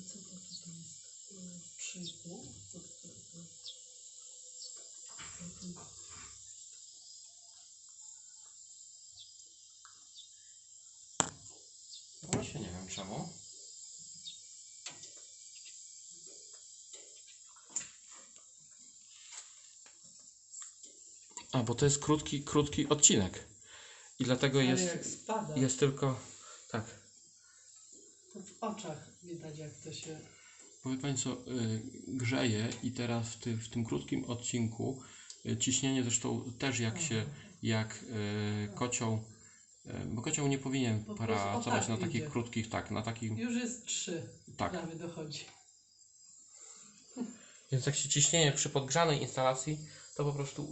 3,5. Właśnie nie wiem czemu. A, bo to jest krótki, krótki odcinek. I dlatego Ale jest, jest tylko. Tak. To w oczach widać jak to się... Powie Państwo, y, grzeje i teraz w, ty, w tym krótkim odcinku y, ciśnienie zresztą też jak się, jak y, kocioł, bo kocioł nie powinien Po pracować tak na takich idzie. krótkich, tak, na takich, Już jest 3, tak. prawie dochodzi. Więc jak się ciśnienie przy podgrzanej instalacji, to po prostu